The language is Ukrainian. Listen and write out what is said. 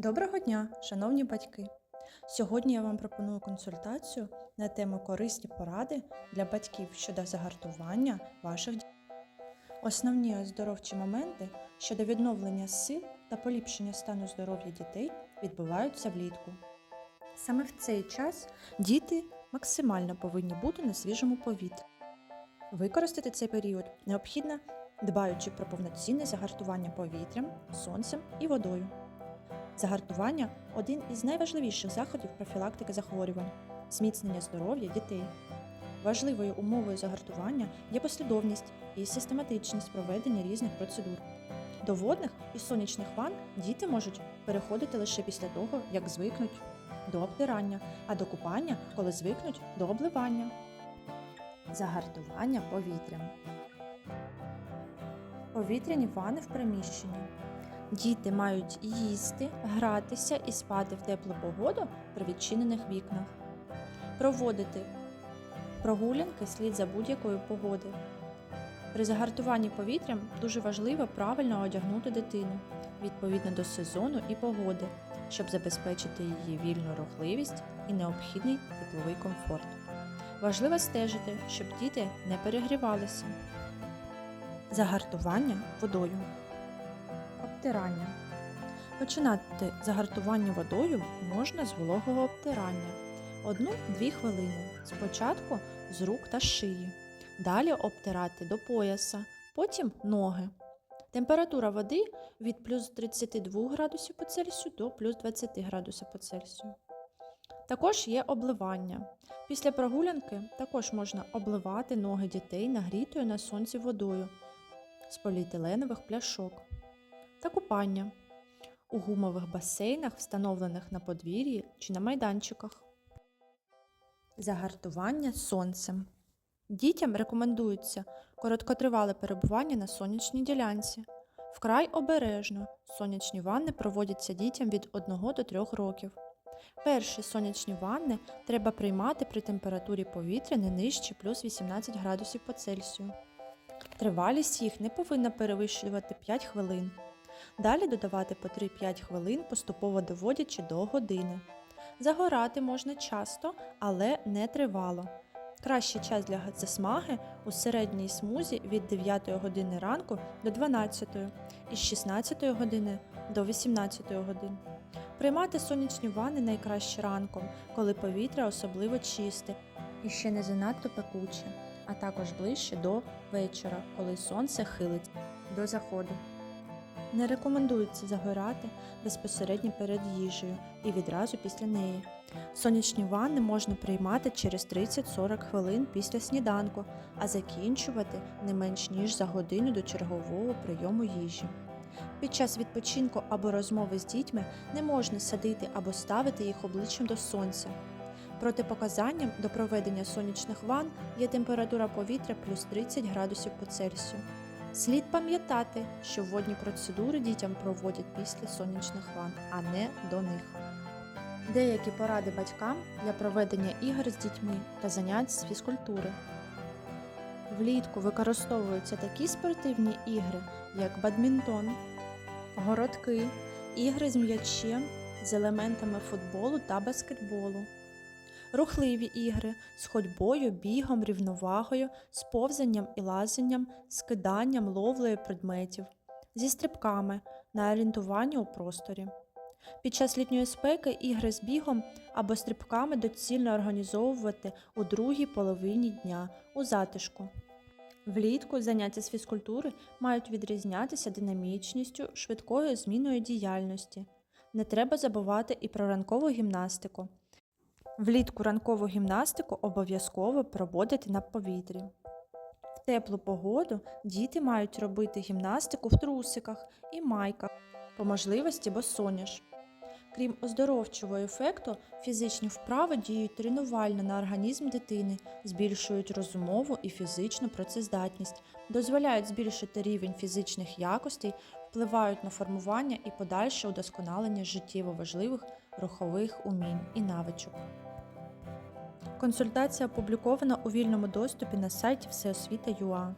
Доброго дня, шановні батьки! Сьогодні я вам пропоную консультацію на тему корисні поради для батьків щодо загартування ваших дітей. Основні оздоровчі моменти щодо відновлення сил та поліпшення стану здоров'я дітей відбуваються влітку. Саме в цей час діти максимально повинні бути на свіжому повітрі. Використати цей період необхідно, дбаючи про повноцінне загартування повітрям, сонцем і водою. Загартування один із найважливіших заходів профілактики захворювань, зміцнення здоров'я дітей. Важливою умовою загартування є послідовність і систематичність проведення різних процедур. До водних і сонячних ванн діти можуть переходити лише після того, як звикнуть до обтирання, а до купання, коли звикнуть до обливання. Загартування повітрям. Повітряні ванни в приміщенні. Діти мають їсти, гратися і спати в теплу погоду при відчинених вікнах. Проводити прогулянки слід за будь-якої погоди. При загартуванні повітрям дуже важливо правильно одягнути дитину відповідно до сезону і погоди, щоб забезпечити її вільну рухливість і необхідний тепловий комфорт. Важливо стежити, щоб діти не перегрівалися. Загартування водою. Обтирання. Починати загартування водою можна з вологого обтирання. 1-2 хвилини. Спочатку з рук та шиї. Далі обтирати до пояса, потім ноги. Температура води від плюс 32 градусів по Цельсію до плюс 20 градусів по Цельсію. Також є обливання. Після прогулянки також можна обливати ноги дітей нагрітою на сонці водою з поліетиленових пляшок та купання у гумових басейнах, встановлених на подвір'ї чи на майданчиках. Загартування сонцем. Дітям рекомендується короткотривале перебування на сонячній ділянці. Вкрай обережно сонячні ванни проводяться дітям від 1 до 3 років. Перші сонячні ванни треба приймати при температурі повітря не нижче плюс 18 градусів по Цельсію. Тривалість їх не повинна перевищувати 5 хвилин. Далі додавати по 3-5 хвилин, поступово доводячи до години. Загорати можна часто, але не тривало. Кращий час для засмаги у середній смузі від 9 години ранку до 12 і з 16 години до 18 години. Приймати сонячні ванни найкраще ранком, коли повітря особливо чисте і ще не занадто пекуче, а також ближче до вечора, коли сонце хилить до заходу. Не рекомендується загорати безпосередньо перед їжею і відразу після неї. Сонячні ванни можна приймати через 30-40 хвилин після сніданку, а закінчувати не менш ніж за годину до чергового прийому їжі. Під час відпочинку або розмови з дітьми не можна садити або ставити їх обличчям до сонця. Протипоказанням до проведення сонячних ванн є температура повітря плюс 30 градусів по Цельсію. Слід пам'ятати, що водні процедури дітям проводять після сонячних ванн, а не до них. Деякі поради батькам для проведення ігор з дітьми та занять з фізкультури. Влітку використовуються такі спортивні ігри, як бадмінтон, городки, ігри з м'ячем з елементами футболу та баскетболу, рухливі ігри з ходьбою, бігом, рівновагою, з повзанням і лазанням, скиданням, ловлею предметів, зі стрибками на орієнтування у просторі. Під час літньої спеки ігри з бігом або стрибками доцільно організовувати у другій половині дня у затишку. Влітку заняття з фізкультури мають відрізнятися динамічністю, швидкою зміною діяльності. Не треба забувати і про ранкову гімнастику. Влітку ранкову гімнастику обов'язково проводити на повітрі. В теплу погоду діти мають робити гімнастику в трусиках і майках, по можливості босоніж. Крім оздоровчого ефекту, фізичні вправи діють тренувально на організм дитини, збільшують розумову і фізичну працездатність, дозволяють збільшити рівень фізичних якостей, впливають на формування і подальше удосконалення життєво важливих рухових умінь і навичок. Консультація опублікована у вільному доступі на сайті всеосвіта.ua.